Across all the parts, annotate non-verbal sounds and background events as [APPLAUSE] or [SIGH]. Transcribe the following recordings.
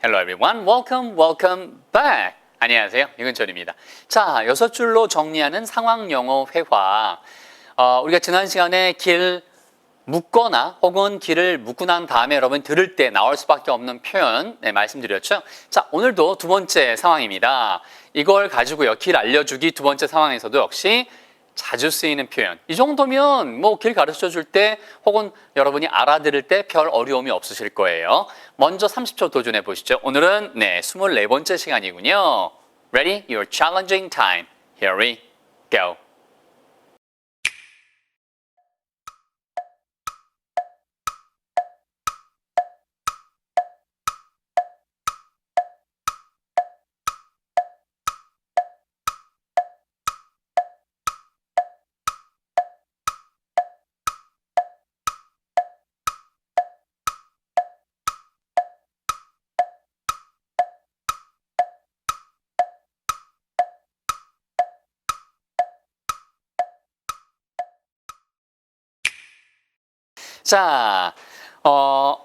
Hello everyone. Welcome, welcome back. 안녕하세요. 이근철입니다. 자, 여섯 줄로 정리하는 상황 영어 회화. 어, 우리가 지난 시간에 길 묶거나 혹은 길을 묶고 난 다음에 여러분 들을 때 나올 수밖에 없는 표현 네, 말씀드렸죠. 자, 오늘도 두 번째 상황입니다. 이걸 가지고요. 길 알려주기 두 번째 상황에서도 역시 자주 쓰이는 표현. 이 정도면 뭐 길 가르쳐 줄 때 혹은 여러분이 알아들을 때 별 어려움이 없으실 거예요. 먼저 30초 도전해 보시죠. 오늘은 네, 24번째 시간이군요. Ready? Your challenging time. Here we go. 자, 어,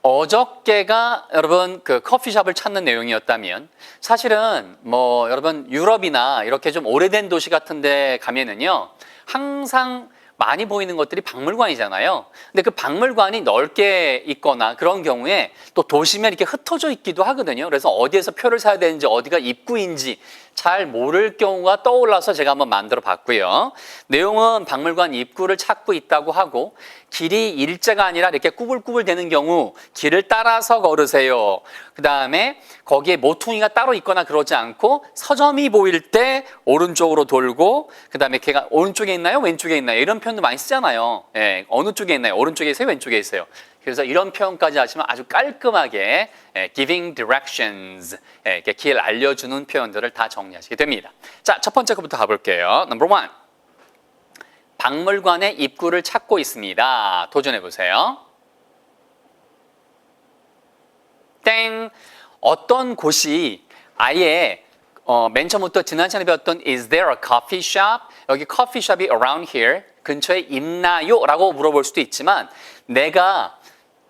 어저께가 여러분 그 커피숍을 찾는 내용이었다면 사실은 뭐 여러분 유럽이나 이렇게 좀 오래된 도시 같은 데 가면은요 항상 많이 보이는 것들이 박물관이잖아요. 근데 그 박물관이 넓게 있거나 그런 경우에 또 도시면 이렇게 흩어져 있기도 하거든요. 그래서 어디에서 표를 사야 되는지 어디가 입구인지 잘 모를 경우가 떠올라서 제가 한번 만들어 봤고요. 내용은 박물관 입구를 찾고 있다고 하고 길이 일자가 아니라 이렇게 꾸불꾸불 되는 경우 길을 따라서 걸으세요. 그 다음에 거기에 모퉁이가 따로 있거나 그러지 않고 서점이 보일 때 오른쪽으로 돌고 그 다음에 걔가 오른쪽에 있나요? 왼쪽에 있나요? 이런 표현도 많이 쓰잖아요. 예, 어느 쪽에 있나요? 오른쪽에 있어요? 왼쪽에 있어요? 그래서 이런 표현까지 하시면 아주 깔끔하게 예, giving directions 예, 이렇게 길 알려주는 표현들을 다 정리하시게 됩니다. 자, 첫 번째 거부터 가볼게요. Number one. 박물관의 입구를 찾고 있습니다. 도전해 보세요. 땡. 어떤 곳이 아예 어, 맨 처음부터 지난 시간에 배웠던 Is there a coffee shop? 여기 커피 숍이 around here 근처에 있나요? 라고 물어볼 수도 있지만 내가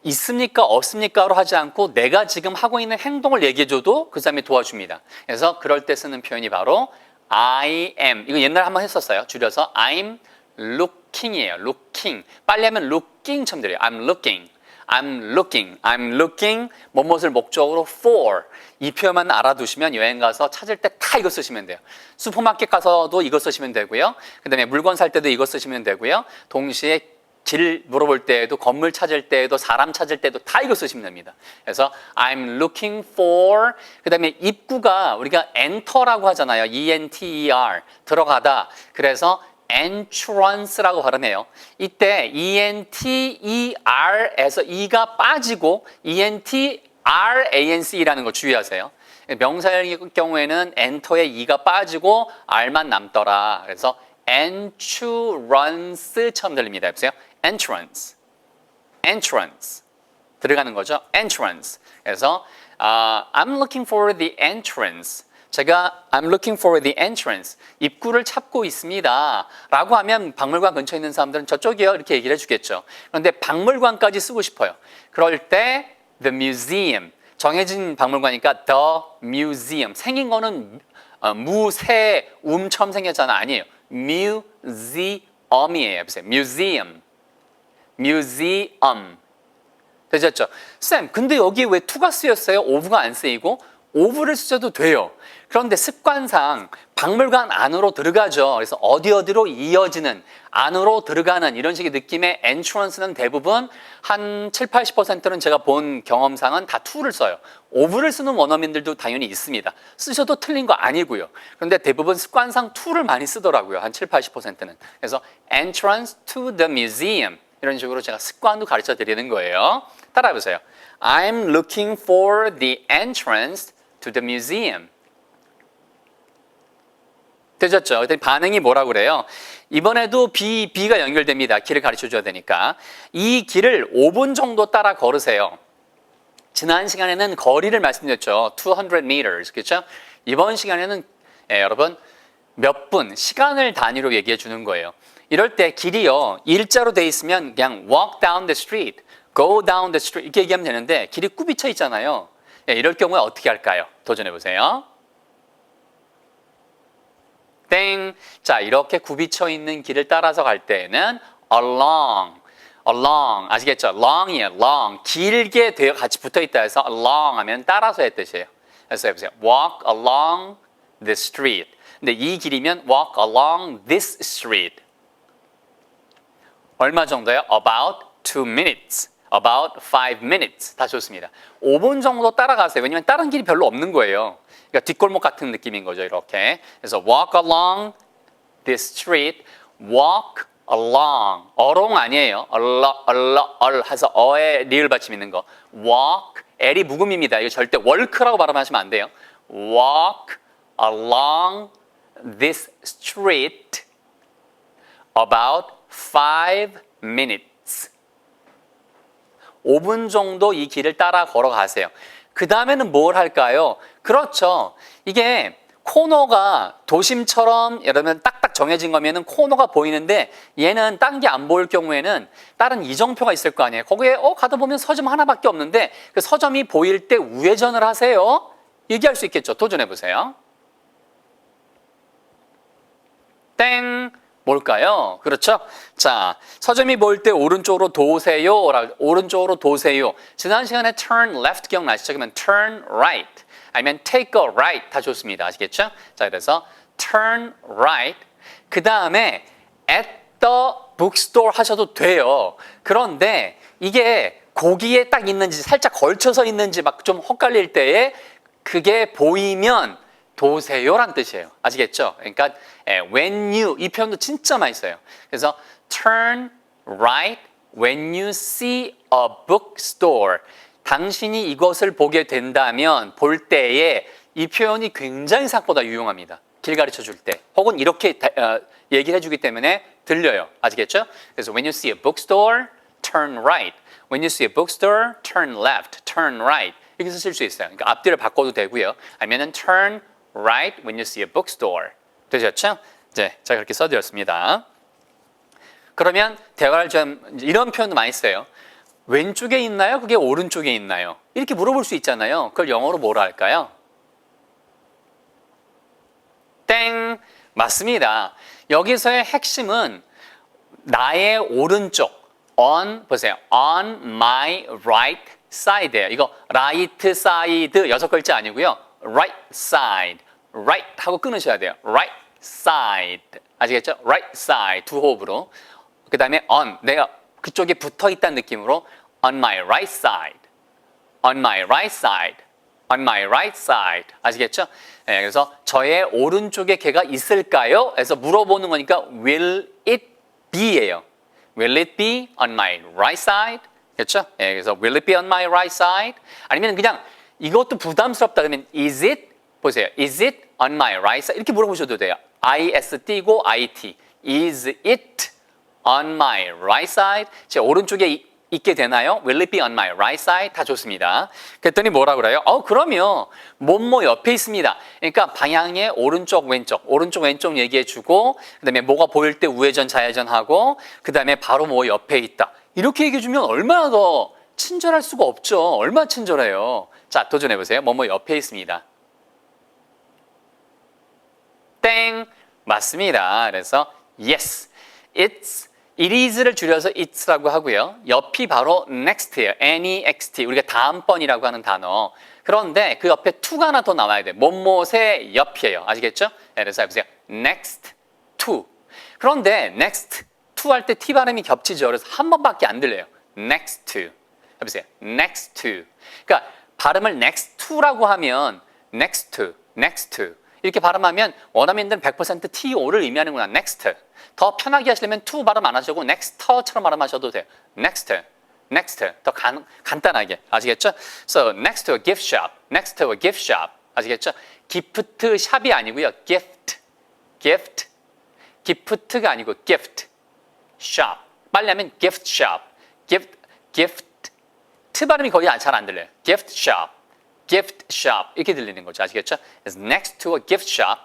있습니까? 없습니까?로 하지 않고 내가 지금 하고 있는 행동을 얘기해줘도 그 사람이 도와줍니다. 그래서 그럴 때 쓰는 표현이 바로 I am. 이거 옛날에 한번 했었어요. 줄여서 I'm looking이에요. looking. 빨리 하면 looking 처럼 들려요. I'm looking. I'm looking. I'm looking. 뭐뭇을 목적으로 for. 이 표현만 알아두시면 여행 가서 찾을 때 다 이거 쓰시면 돼요. 슈퍼마켓 가서도 이거 쓰시면 되고요. 그 다음에 물건 살 때도 이거 쓰시면 되고요. 동시에 길 물어볼 때에도 건물 찾을 때에도 사람 찾을 때도 다 이거 쓰시면 됩니다. 그래서 I'm looking for 그다음에 입구가 우리가 enter라고 하잖아요. E N T E R 들어가다. 그래서 entrance라고 발음해요. 이때 E N T E R에서 E가 빠지고 E N T R A N C라는 걸 주의하세요. 명사일 경우에는 enter에 E가 빠지고 R만 남더라. 그래서 entrance처럼 들립니다. 해보세요. Entrance, entrance 들어가는 거죠. entrance. 그래서 uh, I'm looking for the entrance. 제가 I'm looking for the entrance. 입구를 찾고 있습니다. 라고 하면 박물관 근처에 있는 사람들은 저쪽이요. 이렇게 얘기를 해주겠죠. 그런데 박물관까지 쓰고 싶어요. 그럴 때 the museum. 정해진 박물관이니까 the museum. 생긴 거는 어, 무새 음처럼 생겼잖아. 아니에요. museum이에요. 보세요. museum. Museum. 되셨죠? 쌤, 근데 여기 왜 투가 쓰였어요? 오브가 안 쓰이고? 오브를 쓰셔도 돼요. 그런데 습관상 박물관 안으로 들어가죠. 그래서 어디 어디로 이어지는 안으로 들어가는 이런 식의 느낌의 entrance는 대부분 한 7, 80%는 제가 본 경험상은 다 to를 써요. 오브를 쓰는 원어민들도 당연히 있습니다. 쓰셔도 틀린 거 아니고요. 그런데 대부분 습관상 to를 많이 쓰더라고요. 한 7, 80%는. 그래서 entrance to the museum 이런 식으로 제가 습관도 가르쳐 드리는 거예요. 따라해 보세요. I'm looking for the entrance to the museum. 되셨죠? 그랬더니 반응이 뭐라고 그래요? 이번에도 B, B가 연결됩니다. 길을 가르쳐 줘야 되니까. 이 길을 5분 정도 따라 걸으세요. 지난 시간에는 거리를 말씀드렸죠. 200 meters. 그렇죠? 이번 시간에는 예, 여러분 몇 분, 시간을 단위로 얘기해 주는 거예요. 이럴 때 길이요. 일자로 돼 있으면 그냥 walk down the street, go down the street 이렇게 얘기하면 되는데 길이 꾸비쳐 있잖아요. 예, 이럴 경우에 어떻게 할까요? 도전해 보세요. 땡. 자, 이렇게 굽이쳐 있는 길을 따라서 갈 때에는 along, along 아시겠죠? long이에요. long 길게 되어 같이 붙어 있다 해서 along 하면 따라서의 뜻이에요. 그래서 해보세요. walk along the street. 근데 이 길이면 walk along this street. 얼마 정도요? About two minutes. About five minutes. 다 좋습니다. 5분 정도 따라가세요. 왜냐면 다른 길이 별로 없는 거예요. 그러니까 뒷골목 같은 느낌인 거죠. 이렇게. 그래서 walk along this street. walk along. 어롱 아니에요. 얼러, 얼러, 얼 해서 어에 리을 받침 있는 거. walk. L이 묵음입니다. 이거 절대 월크라고 발음하시면 안 돼요. walk along this street about five minutes. 5분 정도 이 길을 따라 걸어가세요. 그 다음에는 뭘 할까요? 그렇죠. 이게 코너가 도심처럼 여러분 딱딱 정해진 거면은 코너가 보이는데 얘는 딴 게 안 보일 경우에는 다른 이정표가 있을 거 아니에요. 거기에 어 가다 보면 서점 하나밖에 없는데 그 서점이 보일 때 우회전을 하세요. 얘기할 수 있겠죠. 도전해 보세요. 땡 뭘까요? 그렇죠? 자, 서점이 보일 때 오른쪽으로 도세요. 라- 오른쪽으로 도세요. 지난 시간에 turn left 기억나시죠? 그러면 turn right. 아니면 take a right 다 좋습니다. 아시겠죠? 자, 그래서 turn right. 그 다음에 at the bookstore 하셔도 돼요. 그런데 이게 거기에 딱 있는지 살짝 걸쳐서 있는지 막 좀 헛갈릴 때에 그게 보이면 도세요란 뜻이에요. 아시겠죠? 그러니까 예, when you 이 표현도 진짜 많이 써요. 그래서 turn right when you see a bookstore. 당신이 이것을 보게 된다면 볼 때에 이 표현이 굉장히 생각보다 유용합니다. 길 가르쳐 줄 때. 혹은 이렇게 다- 어, 얘기를 해주기 때문에 들려요. 아시겠죠? 그래서 when you see a bookstore, turn right. When you see a bookstore, turn left, turn right. 이렇게 쓰실 수 있어요. 그러니까 앞뒤를 바꿔도 되고요. 아니면은 turn right when you see a bookstore. 되셨죠? 네, 자 그렇게 써드렸습니다. 그러면 대화를 좀 이런 표현도 많이 써요. 왼쪽에 있나요? 그게 오른쪽에 있나요? 이렇게 물어볼 수 있잖아요. 그걸 영어로 뭐라 할까요? 땡 맞습니다. 여기서의 핵심은 나의 오른쪽 on 보세요. on my right side예요. 이거 right side 여섯 글자 아니고요. Right side. right 하고 끊으셔야 돼요. right side. 아시겠죠? right side 두 호흡으로. 그 다음에 on 내가 그쪽에 붙어 있다는 느낌으로 on my right side. on my right side. on my right side. 아시겠죠? 예, 그래서 저의 오른쪽에 걔가 있을까요? 해서 물어보는 거니까 will it be예요. Will it be on my right side? 그렇죠? 예, 그래서 will it be on my right side? 아니면 그냥 이것도 부담스럽다 그러면 is it 보세요. is it on my right? 이렇게 물어보셔도 돼요. is 띄고 it. is it on my right side? 제 오른쪽에 이- 있게 되나요? Will it be on my right side? 다 좋습니다. 그랬더니 뭐라 그래요? 어, 그러면 뭐뭐 옆에 있습니다. 그러니까 방향의 오른쪽 왼쪽, 오른쪽 왼쪽 얘기해 주고 그 다음에 뭐가 보일 때 우회전 좌회전 하고 그 다음에 바로 뭐 옆에 있다. 이렇게 얘기해 주면 얼마나 더 친절할 수가 없죠. 얼마나 친절해요. 자, 도전해 보세요. 뭐뭐 옆에 있습니다. 땡 맞습니다. 그래서 yes, it's, it is를 줄여서 it's라고 하고요. 옆이 바로 next예요. next 우리가 다음번이라고 하는 단어. 그런데 그 옆에 to가 하나 더 나와야 돼. 뭐뭐의 옆이에요. 아시겠죠? 네, 그래서 해보세요. next to. 그런데 next to 할 때 t 발음이 겹치죠. 그래서 한 번밖에 안 들려요. next to. 해보세요. next to. 그러니까 발음을 next to라고 하면 next to, next to 이렇게 발음하면 원어민들은 100% TO를 의미하는구나. next. 더 편하게 하시려면 to 발음 안 하시고 next처럼 발음하셔도 돼요. next. next. 더 간, 간단하게. 아시겠죠? So next to a gift shop. next to a gift shop. 아시겠죠? 기프트 샵이 아니고요. gift. gift. 기프트가 아니고 gift. shop. 빨리 하면 gift shop. gift gift 트 발음이 거의 잘 안 들려요. gift shop, gift shop 이렇게 들리는 거죠. 아시겠죠? It's next to a gift shop.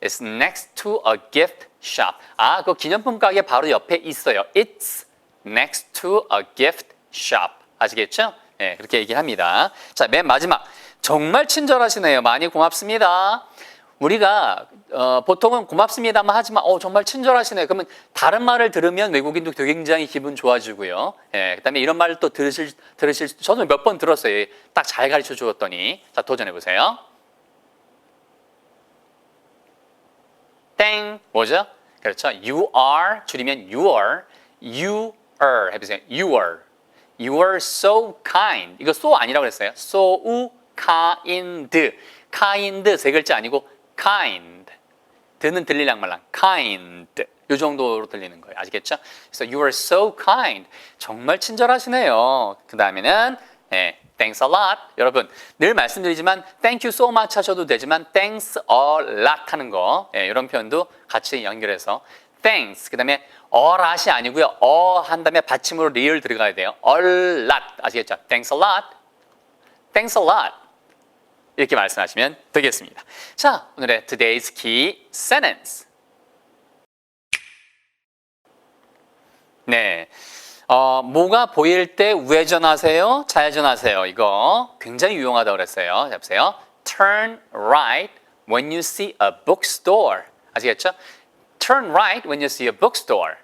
It's next to a gift shop. 아, 그 기념품 가게 바로 옆에 있어요. It's next to a gift shop. 아시겠죠? 네, 그렇게 얘기합니다. 자, 맨 마지막 정말 친절하시네요. 많이 고맙습니다. 우리가 어, 보통은 고맙습니다만 하지만 어, 정말 친절하시네요. 그러면 다른 말을 들으면 외국인도 굉장히 기분 좋아지고요. 예, 그다음에 이런 말을 또 들으실 들으실 저는 몇번 들었어요. 딱잘 가르쳐 주었더니 자 도전해 보세요. 땡 뭐죠? 그렇죠. You are 줄이면 you are, you are 해보세요. You are, you are so kind. 이거 so 아니라고 그랬어요. so kind, kind 세 글자 아니고 kind. 드는 들리랑 말랑 kind. 요 정도로 들리는 거예요. 아시겠죠? 그래서 you are so kind. 정말 친절하시네요. 그 다음에는 예, thanks a lot. 여러분 늘 말씀드리지만 thank you so much 하셔도 되지만 thanks a lot 하는 거 예, 이런 표현도 같이 연결해서 thanks 그 다음에 a lot이 아니고요. 어한 다음에 받침으로 리을 들어가야 돼요. a lot 아시겠죠? thanks a lot. thanks a lot. 이렇게 말씀하시면 되겠습니다. 자, 오늘의 today's key sentence. 네. 어, 뭐가 보일 때 우회전하세요? 좌회전하세요? 이거 굉장히 유용하다고 그랬어요. 자, 보세요. Turn right when you see a bookstore. 아시겠죠? Turn right when you see a bookstore.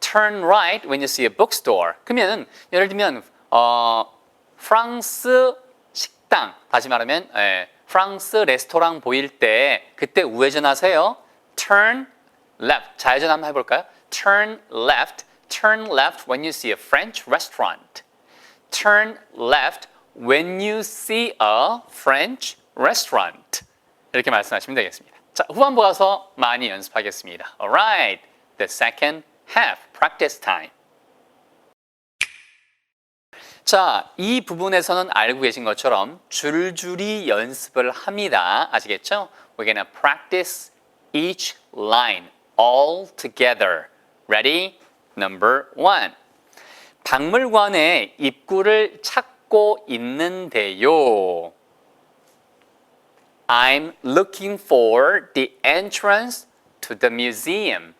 Turn right when you see a bookstore. 그러면 예를 들면 어, 프랑스 식당 다시 말하면 예, 프랑스 레스토랑 보일 때 그때 우회전하세요. Turn left. 좌회전 한번 해볼까요? Turn left. Turn left when you see a French restaurant. Turn left when you see a French restaurant. 이렇게 말씀하시면 되겠습니다. 자, 후반부 가서 많이 연습하겠습니다. Alright, the second half, practice time. 자, 이 부분에서는 알고 계신 것처럼 줄줄이 연습을 합니다. 아시겠죠? We're gonna practice each line all together. Ready? Number one. 박물관의 입구를 찾고 있는데요. I'm looking for the entrance to the museum.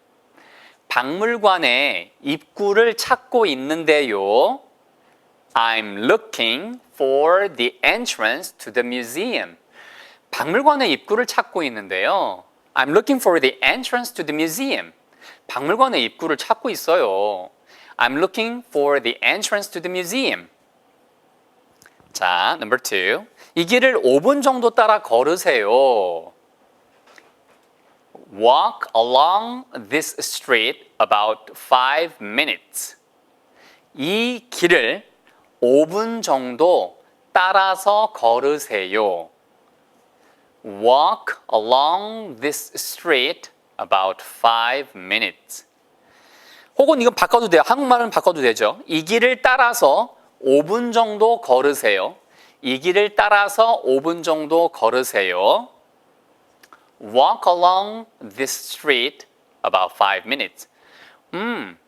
박물관의 입구를 찾고 있는데요. I'm looking for the entrance to the museum. 박물관의 입구를 찾고 있는데요. I'm looking for the entrance to the museum. 박물관의 입구를 찾고 있어요. I'm looking for the entrance to the museum. 자, number two. 이 길을 5분 정도 따라 걸으세요. Walk along this street about 5 minutes. 이 길을 5분 정도 따라서 걸으세요. Walk along this street about 5 minutes. 혹은 이건 바꿔도 돼요. 한국말은 바꿔도 되죠. 이 길을 따라서 5분 정도 걸으세요. 이 길을 따라서 5분 정도 걸으세요. Walk along this street about 5 minutes. 음,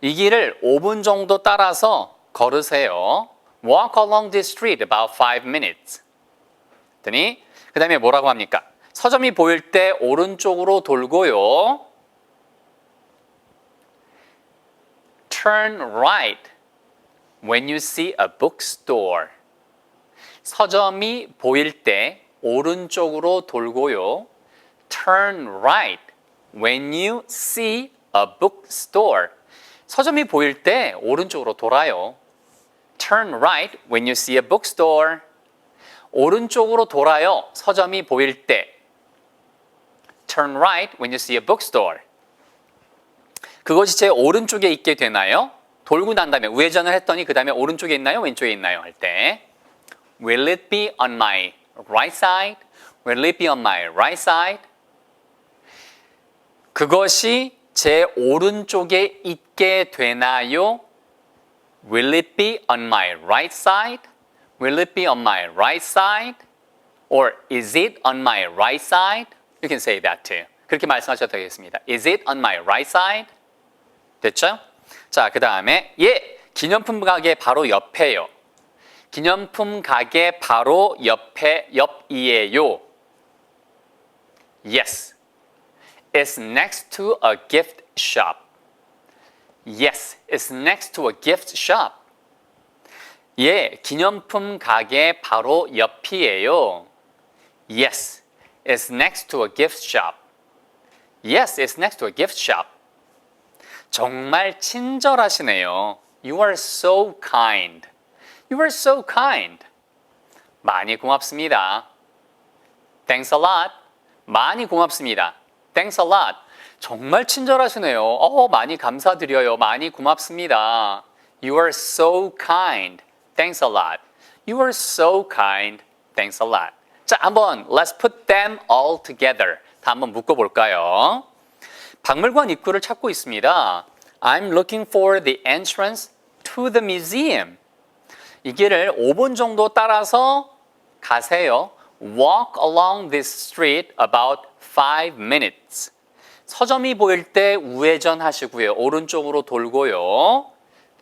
이 길을 5분 정도 따라서 걸으세요. Walk along this street about 5 minutes. 더니 그 다음에 뭐라고 합니까? 서점이 보일 때 오른쪽으로 돌고요. Turn right when you see a bookstore. 서점이 보일 때 오른쪽으로 돌고요. Turn right when you see a bookstore. 서점이 보일 때 오른쪽으로 돌아요. Turn right when you see a bookstore. 오른쪽으로 돌아요. 서점이 보일 때. Turn right when you see a bookstore. 그것이 제 오른쪽에 있게 되나요? 돌고 난 다음에 우회전을 했더니 그 다음에 오른쪽에 있나요? 왼쪽에 있나요? 할 때. Will it be on my right side? Will it be on my right side? 그것이 제 오른쪽에 있게 되나요? Will it be on my right side? Will it be on my right side? Or is it on my right side? You can say that too. 그렇게 말씀하셔도 되겠습니다. Is it on my right side? 됐죠? 자, 그 다음에 예, 기념품 가게 바로 옆에요. 기념품 가게 바로 옆에 옆이에요. Yes. It's next to a gift shop. Yes, it's next to a gift shop. 예, 기념품 가게 바로 옆이에요. Yes, it's next to a gift shop. Yes, it's next to a gift shop. 정말 친절하시네요. You are so kind. You are so kind. 많이 고맙습니다. Thanks a lot. 많이 고맙습니다. Thanks a lot. 정말 친절하시네요. 어, 많이 감사드려요. 많이 고맙습니다. You are so kind. Thanks a lot. You are so kind. Thanks a lot. 자, 한번 let's put them all together. 다 한번 묶어 볼까요? 박물관 입구를 찾고 있습니다. I'm looking for the entrance to the museum. 이 길을 5분 정도 따라서 가세요. Walk along this street about 5 minutes. 서점이 보일 때 우회전 하시고요. 오른쪽으로 돌고요.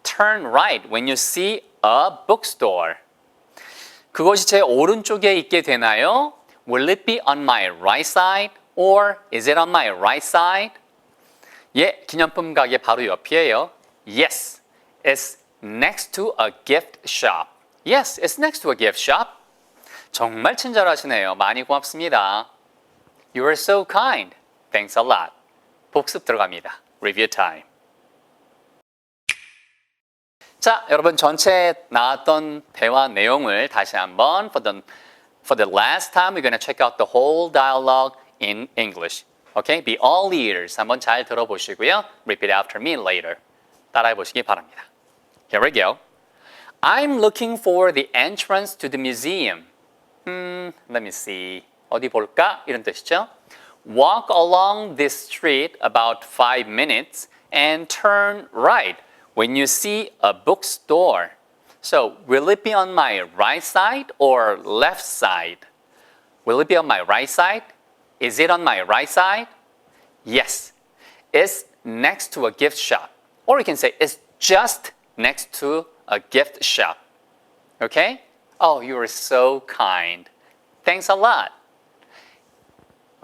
Turn right when you see a bookstore. 그것이 제 오른쪽에 있게 되나요? Will it be on my right side or is it on my right side? 예, 기념품 가게 바로 옆이에요. Yes, it's next to a gift shop. Yes, it's next to a gift shop. 정말 친절하시네요. 많이 고맙습니다. You are so kind. Thanks a lot. 복습 들어갑니다. Review time. 자, 여러분 전체 나왔던 대화 내용을 다시 한번 for the for the last time we're going to check out the whole dialogue in English. Okay? Be all ears. 한번 잘 들어보시고요. Repeat after me later. 따라해 보시기 바랍니다. Here we go. I'm looking for the entrance to the museum. 음, let me see. 어디 볼까? 이런 뜻이죠. Walk along this street about five minutes and turn right when you see a bookstore. So, will it be on my right side or left side? Will it be on my right side? Is it on my right side? Yes. It's next to a gift shop. Or you can say it's just next to a gift shop. Okay? Oh, you are so kind. Thanks a lot.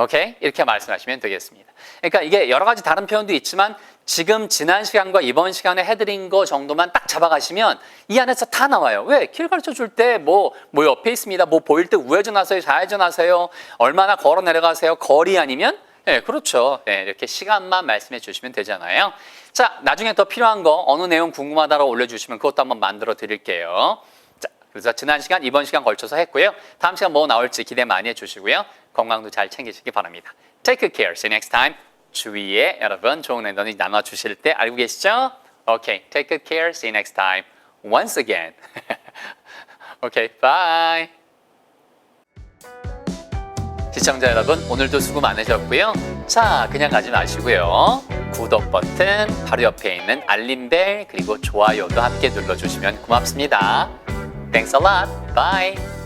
오케이? 이렇게 말씀하시면 되겠습니다. 그러니까 이게 여러 가지 다른 표현도 있지만 지금 지난 시간과 이번 시간에 해드린 거 정도만 딱 잡아가시면 이 안에서 다 나와요. 왜? 길 가르쳐 줄 때 뭐, 뭐 옆에 있습니다. 뭐 보일 때 우회전 하세요. 좌회전 하세요. 얼마나 걸어 내려가세요. 거리 아니면? 네, 그렇죠. 네, 이렇게 시간만 말씀해 주시면 되잖아요. 자, 나중에 더 필요한 거 어느 내용 궁금하다고 올려주시면 그것도 한번 만들어 드릴게요. 자, 그래서 지난 시간, 이번 시간 걸쳐서 했고요. 다음 시간 뭐 나올지 기대 많이 해주시고요. 건강도 잘 챙기시기 바랍니다. Take care. See you next time. 주위에 여러분 좋은 에너지 나눠주실 때 알고 계시죠? Okay, take good care. See you next time. Once again. [LAUGHS] okay, bye. 시청자 여러분, 오늘도 수고 많으셨고요. 자, 그냥 가지 마시고요. 구독 버튼, 바로 옆에 있는 알림벨, 그리고 좋아요도 함께 눌러주시면 고맙습니다. Thanks a lot. Bye.